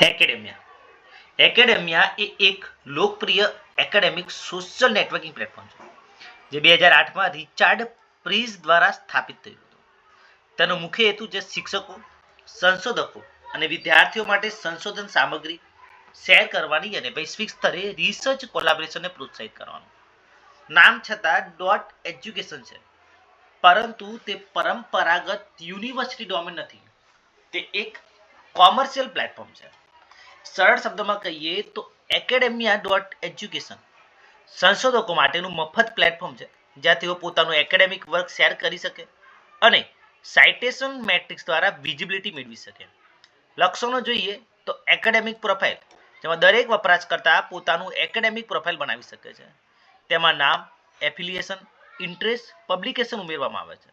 Academia. Academia એ એક લોકપ્રિય academic social networking platform છે, જે બે હજાર આઠમાં રિચાર્ડ પ્રીઝ દ્વારા સ્થાપિત થયું હતું. તેનો મુખ્ય હેતુ જે શિક્ષકો, સંશોધકો અને વિદ્યાર્થીઓ માટે સંશોધન સામગ્રી શેર કરવાની અને વૈશ્વિક સ્તરે રિસર્ચ કોલાબોરેશનને પ્રોત્સાહિત કરવાનું. નામ છતાં ડોટ એજ્યુકેશન છે, પરંતુ તે પરંપરાગત યુનિવર્સિટી ડોમેન નથી. તે એક કોમર્શિયલ પ્લેટફોર્મ છે. સરળ શબ્દોમાં કહીએ તો એકેડેમિયા ડોટ એજ્યુકેશન સંશોધકો માટેનું મફત પ્લેટફોર્મ છે જ્યાં તેઓ પોતાનું એકેડેમિક વર્ક શેર કરી શકે અને સાઇટેશન મેટ્રિક્સ દ્વારા વિઝિબિલિટી મેળવી શકે. લક્ષણો જોઈએ તો એકેડેમિક પ્રોફાઇલ જેમાં દરેક વપરાશકર્તા પોતાનું એકેડેમિક પ્રોફાઇલ બનાવી શકે છે. તેમાં નામ એફિલિએશન ઇન્ટરેસ્ટ પબ્લિકેશન ઉમેરવામાં આવે છે.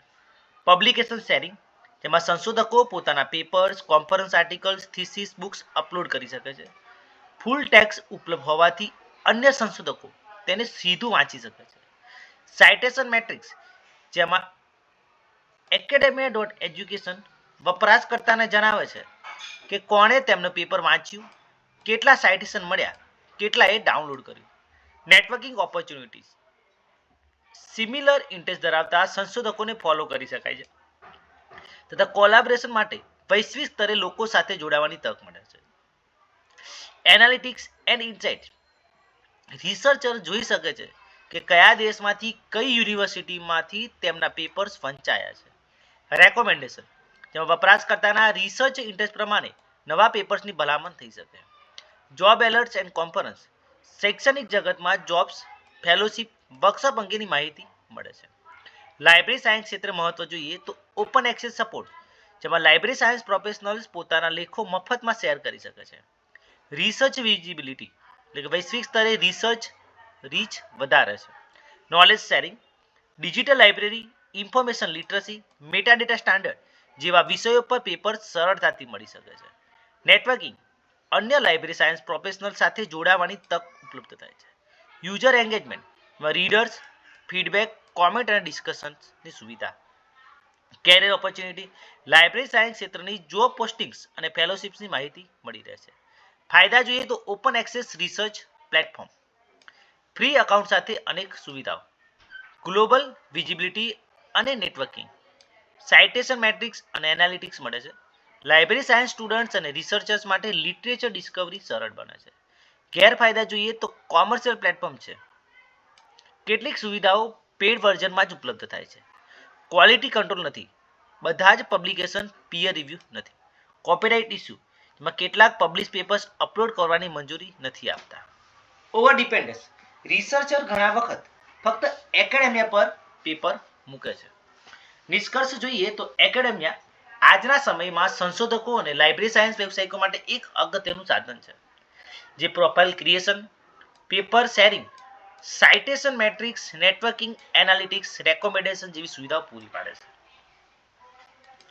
પબ્લિકેશન શેરિંગ જેમાં સંશોધકો પોતાના papers conference articles thesis books upload કરી શકે છે. ફૂલ ટેક્સ ઉપલબ્ધ હોવાથી અન્ય સંશોધકો તેને સીધું વાંચી શકે છે. સાઇટેશન મેટ્રિક્સ જેમાં એકેડેમિયા ડોટ એજ્યુકેશન વપરાશકર્તાને જણાવે છે કે કોણે તેમનું પેપર વાંચ્યું, કેટલા સાઇટેશન મળ્યા, કેટલાએ ડાઉનલોડ કર્યું. નેટવર્કિંગ ઓપોર્ચ્યુનિટીઝ સિમિલર ઇન્ટરેસ્ટ ધરાવતા સંશોધકોને ફોલો કરી શકાય છે. તથા કોલાબરેશન માટે વૈશ્વિક સ્તરે લોકો સાથે જોડાવાની તક મળે છે. એનાલિટિક્સ એન્ડ ઇન્સાઇટ રિસર્ચર જોઈ શકે છે કે કયા દેશમાંથી કઈ યુનિવર્સિટીમાંથી તેમના પેપર્સ વંચાયા છે. રેકોમેન્ડેશન જેમાં વપરાશકર્તાના રિસર્ચ ઇન્ટરેસ્ટ પ્રમાણે નવા પેપર્સની ભલામણ થઈ શકે. જોબ એલર્ટ્સ એન્ડ કોન્ફરન્સ શૈક્ષણિક જગતમાં જોબ્સ ફેલોશિપ વર્કશોપ અંગેની માહિતી મળે છે. લાઇબ્રેરી સાયન્સ ક્ષેત્રે મહત્વ જોઈએ તો ઓપન એક્સેસ સપોર્ટ, જેમાં લાઇબ્રેરી સાયન્સ પ્રોફેશનલ્સ પોતાના લેખો મફતમાં શેર કરી શકે છે. રિસર્ચ વિઝિબિલિટી, એટલે કે વૈશ્વિક સ્તરે રિસર્ચ રીચ વધારે છે. Knowledge sharing digital library, information literacy metadata standard જેવા વિષયો પર પેપર સરળતાથી મળી શકે છે. નેટવર્કિંગ અન્ય લાઇબ્રેરી સાયન્સ પ્રોફેશનલ સાથે જોડાવાની તક ઉપલબ્ધ થાય છે. User engagement readers feedback comment અને ડિસ્કશનની સુવિધા. કેરિયર ઓપોર્ચ્યુનિટી લાઇબ્રેરી સાયન્સ ક્ષેત્રની જોબ પોસ્ટિંગ્સ અને ફેલોશિપ્સની માહિતી મળી રહે છે ફાયદા જોઈએ તો open access research platform free account સાથે અનેક સુવિધાઓ. ગ્લોબલ વિઝિબિલિટી અને નેટવર્કિંગ સાઇટેશન મેટ્રિક્સ અને એનાલિટિક્સ મળે છે. લાઇબ્રેરી સાયન્સ સ્ટુડન્ટ્સ અને રિસર્ચર્સ માટે લિટરેચર ડિસ્કવરી સરળ બને છે. ગેરફાયદા જોઈએ તો કોમર્શિયલ પ્લેટફોર્મ છે. કેટલીક સુવિધાઓ પેડ વર્ઝનમાં જ ઉપલબ્ધ થાય છે. ક્વોલિટી કંટ્રોલ નથી. બધા જ પબ્લિકેશન પિયર રિવ્યુ નથી. કોપીરાઇટ ઇસ્યુ એમાં કેટલાક પબ્લિશ પેપર્સ અપલોડ કરવાની મંજૂરી નથી આપતા. ઓવર ડિપેન્ડન્સ રિસર્ચર ઘણા વખત ફક્ત એકેડેમિયા પર પેપર મૂકે છે. નિષ્કર્ષ જોઈએ તો એકેડેમિયા આજના સમયમાં સંશોધકો અને લાઇબ્રેરી સાયન્સ વ્યવસાયિકો માટે એક અગત્યનું સાધન છે. જે profile creation, paper sharing citation metrics networking analytics recommendation જેવી સુવિધાઓ પૂરી પાડે છે.